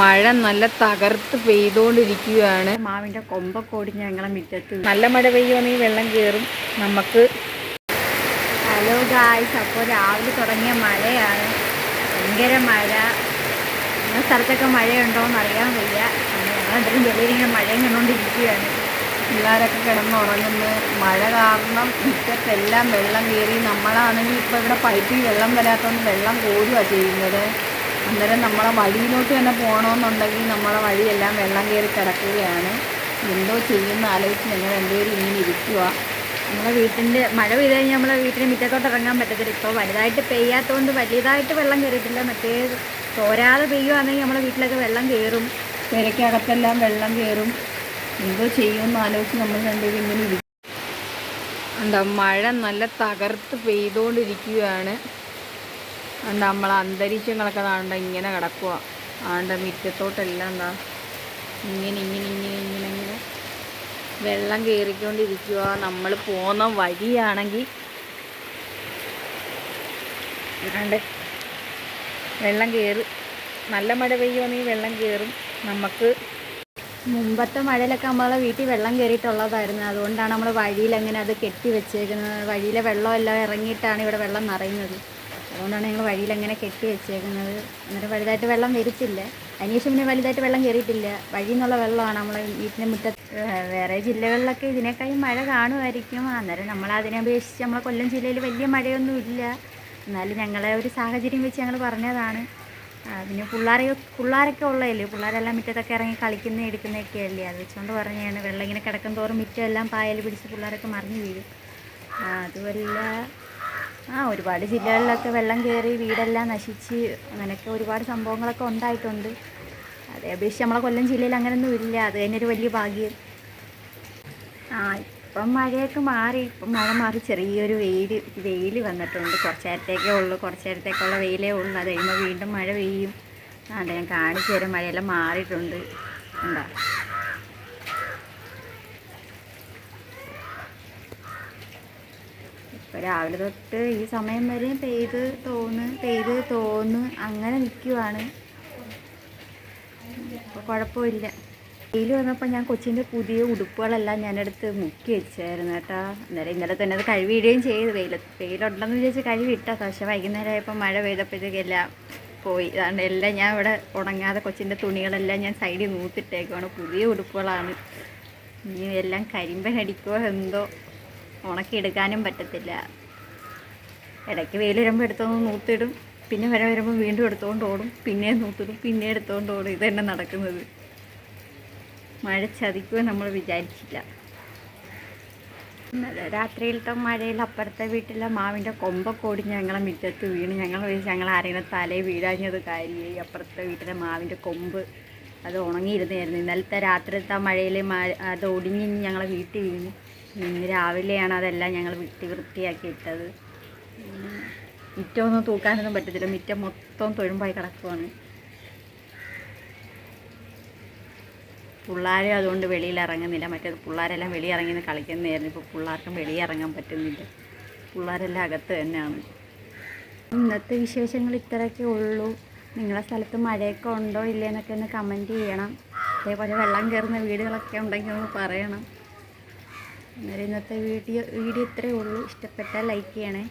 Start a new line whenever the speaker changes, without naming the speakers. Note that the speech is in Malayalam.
മഴ നല്ല തകർത്ത് പെയ്തുകൊണ്ടിരിക്കുകയാണ്
മാവിന്റെ കൊമ്പൊക്കെ ഓടിഞ്ഞ് ഞങ്ങളെ മുറ്റത്ത്
നല്ല മഴ പെയ്യുവാണെങ്കിൽ വെള്ളം കയറും നമുക്ക്
ഹലോ ഗായ്സ് അപ്പോൾ രാവിലെ തുടങ്ങിയ മഴയാണ്. ഭയങ്കര മഴ. നിങ്ങളുടെ സ്ഥലത്തൊക്കെ മഴയുണ്ടോ എന്ന് അറിയാൻ വയ്യ ഞങ്ങളെന്തെങ്കിലും വെളിയിൽ ഇങ്ങനെ മഴയും കണ്ടുകൊണ്ടിരിക്കുകയാണ്
പിള്ളേരൊക്കെ കിടന്നുറങ്ങുന്നു. മഴ കാരണം മുറ്റത്തെല്ലാം വെള്ളം കയറി. നമ്മളാണെങ്കിൽ ഇപ്പോൾ ഇവിടെ പൈപ്പിൽ വെള്ളം വരാത്തതുകൊണ്ട് വെള്ളം കോരുവാണ് ചെയ്യുന്നത്. അന്നേരം നമ്മളെ വഴിയിലോട്ട് തന്നെ പോകണമെന്നുണ്ടെങ്കിൽ നമ്മളെ വഴിയെല്ലാം വെള്ളം കയറി കിടക്കുകയാണ്. എന്തോ ചെയ്യുന്ന ആലോചിച്ച് ഞങ്ങൾ രണ്ടുപേരും ഇങ്ങനെ ഇരിക്കുക
നമ്മളെ വീട്ടിന്റെ മഴ പെയ്ത് കഴിഞ്ഞാൽ നമ്മളെ വീട്ടിന്റെ മുറ്റത്തോട്ട് ഇറങ്ങാൻ പറ്റത്തില്ല. ഇപ്പോൾ വലുതായിട്ട് പെയ്യാത്തതുകൊണ്ട് വലിയതായിട്ട് വെള്ളം കയറിയിട്ടില്ല. മറ്റേ തോരാതെ പെയ്യുവാണെങ്കിൽ നമ്മളെ വീട്ടിലൊക്കെ വെള്ളം കയറും.
പെരയ്ക്കകത്തെല്ലാം വെള്ളം കയറും. എന്തോ ചെയ്യുമെന്ന് ആലോചിച്ച് നമ്മൾ രണ്ടുപേരും ഇങ്ങനെ ഇരിക്കും എന്താ മഴ നല്ല തകർത്ത് പെയ്തുകൊണ്ടിരിക്കുകയാണ്. നമ്മൾ അന്തരീക്ഷങ്ങളൊക്കെ താണ്ട ഇങ്ങനെ കിടക്കുക ആണ്ട മുറ്റത്തോട്ടെല്ലാം എന്താ ഇങ്ങനെ ഇങ്ങനെ ഇങ്ങനെ ഇങ്ങനെ ഇങ്ങനെ വെള്ളം കയറിക്കൊണ്ടിരിക്കുക നമ്മൾ പോകുന്ന വഴിയാണെങ്കിൽ ആണ്ട് വെള്ളം കയറി നല്ല മഴ പെയ്യുവാണെങ്കിൽ വെള്ളം കയറും നമുക്ക്
മുമ്പത്തെ മഴയിലൊക്കെ നമ്മളെ വീട്ടിൽ വെള്ളം കയറിയിട്ടുള്ളതായിരുന്നു അതുകൊണ്ടാണ് നമ്മൾ വഴിയിൽ അങ്ങനെ അത് കെട്ടി വെച്ചേക്കുന്നത്. വഴിയിലെ വെള്ളമെല്ലാം ഇറങ്ങിയിട്ടാണ് ഇവിടെ വെള്ളം നിറയുന്നത്. അതുകൊണ്ടാണ് ഞങ്ങൾ വഴിയിൽ അങ്ങനെ കെട്ടി വെച്ചേക്കുന്നത്. അന്നേരം വലുതായിട്ട് വെള്ളം വരത്തില്ല. അതിനുശേഷം പിന്നെ വലുതായിട്ട് വെള്ളം കയറിയിട്ടില്ല. വഴിയിൽ നിന്നുള്ള വെള്ളമാണ് നമ്മളെ വീട്ടിന്റെ മുറ്റത്ത്. വേറെ ജില്ലകളിലൊക്കെ ഇതിനേക്കാളും മഴ കാണുമായിരിക്കും. അന്നേരം നമ്മൾ അതിനെ അപേക്ഷിച്ച് നമ്മളെ കൊല്ലം ജില്ലയിൽ വലിയ മഴയൊന്നും ഇല്ല. എന്നാലും ഞങ്ങളെ ഒരു സാഹചര്യം വെച്ച് ഞങ്ങൾ പറഞ്ഞതാണ്. പിന്നെ പിള്ളേരെ പിള്ളേരൊക്കെ ഉള്ളതല്ലേ? പിള്ളേരെല്ലാം മുറ്റത്തൊക്കെ ഇറങ്ങി കളിക്കുന്ന എടുക്കുന്നതൊക്കെ അല്ലേ? അത് വെച്ചുകൊണ്ട് പറഞ്ഞാണ് വെള്ളം ഇങ്ങനെ കിടക്കും തോറും മുറ്റമെല്ലാം പായൽ പിടിച്ച് പിള്ളേരൊക്കെ മറിഞ്ഞു വീഴും. അതുമല്ല ആ ഒരുപാട് ജില്ലകളിലൊക്കെ വെള്ളം കയറി വീടെല്ലാം നശിച്ച് അങ്ങനെയൊക്കെ ഒരുപാട് സംഭവങ്ങളൊക്കെ ഉണ്ടായിട്ടുണ്ട്. അതേ അപേക്ഷിച്ച് നമ്മളെ കൊല്ലം ജില്ലയിൽ അങ്ങനെയൊന്നും ഇല്ല. അത് ഒരു വലിയ ഭാഗ്യം. ആ ഇപ്പം മഴയൊക്കെ മാറി. ഇപ്പം മഴ മാറി ചെറിയൊരു വെയിൽ വെയിൽ വന്നിട്ടുണ്ട്. കുറച്ച് നേരത്തേക്കേ ഉള്ളൂ. കുറച്ച് നേരത്തേക്കുള്ള വെയിലേ ഉള്ളൂ. അത് കഴിയുമ്പോൾ വീണ്ടും മഴ പെയ്യും. അതെ ഞാൻ കാണിച്ചു തരും. മഴയെല്ലാം മാറിയിട്ടുണ്ട്. എന്താ ഇപ്പോൾ രാവിലെ തൊട്ട് ഈ സമയം വരെ പെയ്ത് തോന്ന് പെയ്ത് തോന്ന് അങ്ങനെ നിൽക്കുവാണ് അപ്പോൾ കുഴപ്പമില്ല. വെയിൽ വന്നപ്പോൾ ഞാൻ കൊച്ചിന്റെ പുതിയ ഉടുപ്പുകളെല്ലാം ഞാനെടുത്ത് മുക്കി വെച്ചായിരുന്നു കേട്ടോ. അന്നേരം ഇന്നലെ തന്നെ അത് കഴുകിയിടുകയും ചെയ്തു. വെയിൽ വെയിലുണ്ടെന്ന് വിചാരിച്ച് കഴുകിയിട്ടാ. പക്ഷെ വൈകുന്നേരം ആയപ്പോൾ മഴ പെയ്തപ്പോഴത്തേക്ക് എല്ലാം പോയി. അതുകൊണ്ട് എല്ലാം ഞാൻ ഇവിടെ ഉണങ്ങാതെ കൊച്ചിന്റെ തുണികളെല്ലാം ഞാൻ സൈഡിൽ നൂത്തിട്ടേക്കുവാണ്. പുതിയ ഉടുപ്പുകളാണ്. ഇനി എല്ലാം കരിമ്പനടിക്കുമോ എന്തോ. ഉണക്കിയെടുക്കാനും പറ്റത്തില്ല. ഇടയ്ക്ക് വെയിൽ വരുമ്പോൾ എടുത്തോന്ന് നൂത്തിടും. പിന്നെ വരെ വരുമ്പോൾ വീണ്ടും എടുത്തുകൊണ്ട് ഓടും. പിന്നെ നൂത്തിടും. പിന്നെ എടുത്തുകൊണ്ട് ഓടും. ഇത് തന്നെ നടക്കുന്നത്. മഴ ചതിക്കുമോ നമ്മൾ വിചാരിച്ചില്ല. രാത്രിയിലത്തെ മഴയിൽ അപ്പുറത്തെ വീട്ടിലെ മാവിന്റെ കൊമ്പൊക്കെ ഓടിഞ്ഞ് ഞങ്ങളെ മുറ്റത്ത് വീണ്. ഞങ്ങൾ ഞങ്ങൾ ആരെങ്കിലും തലയിൽ വീഴാഞ്ഞത് കാര്യമായി അപ്പുറത്തെ വീട്ടിലെ മാവിന്റെ കൊമ്പ് അത് ഉണങ്ങിയിരുന്നായിരുന്നു ഇന്നലത്തെ രാത്രിയിലത്തെ മഴയിൽ മഴ അത് ഒടിഞ്ഞ് ഞങ്ങളെ വീട്ടിൽ വീണു. രാവിലെയാണ് അതെല്ലാം ഞങ്ങൾ വെട്ടി വൃത്തിയാക്കി ഇട്ടത്. മുറ്റമൊന്നും തൂക്കാനൊന്നും പറ്റത്തില്ല. മുറ്റം മൊത്തം തൊഴുമ്പായി കിടക്കുവാണ്. പിള്ളേരും അതുകൊണ്ട് വെളിയിൽ ഇറങ്ങുന്നില്ല. മറ്റേത് പിള്ളേരെല്ലാം വെളിയിൽ ഇറങ്ങി നിന്ന് കളിക്കുന്നതായിരുന്നു. ഇപ്പോൾ പിള്ളേർക്കും വെളിയിൽ ഇറങ്ങാൻ പറ്റുന്നില്ല. പിള്ളേരെല്ലാം അകത്ത് തന്നെയാണ്. ഇന്നത്തെ വിശേഷങ്ങൾ ഇത്രയൊക്കെ ഉള്ളൂ. നിങ്ങളെ സ്ഥലത്ത് മഴയൊക്കെ ഉണ്ടോ ഇല്ലേന്നൊക്കെ ഒന്ന് കമന്റ് ചെയ്യണം. അതേപോലെ വെള്ളം കയറുന്ന വീടുകളൊക്കെ ഉണ്ടെങ്കിൽ ഒന്ന് പറയണം. അന്നേരം ഇന്നത്തെ വീഡിയോ വീഡിയോ ഇത്രയേ ഉള്ളൂ. ഇഷ്ടപ്പെട്ടാൽ ലൈക്ക് ചെയ്യണേ.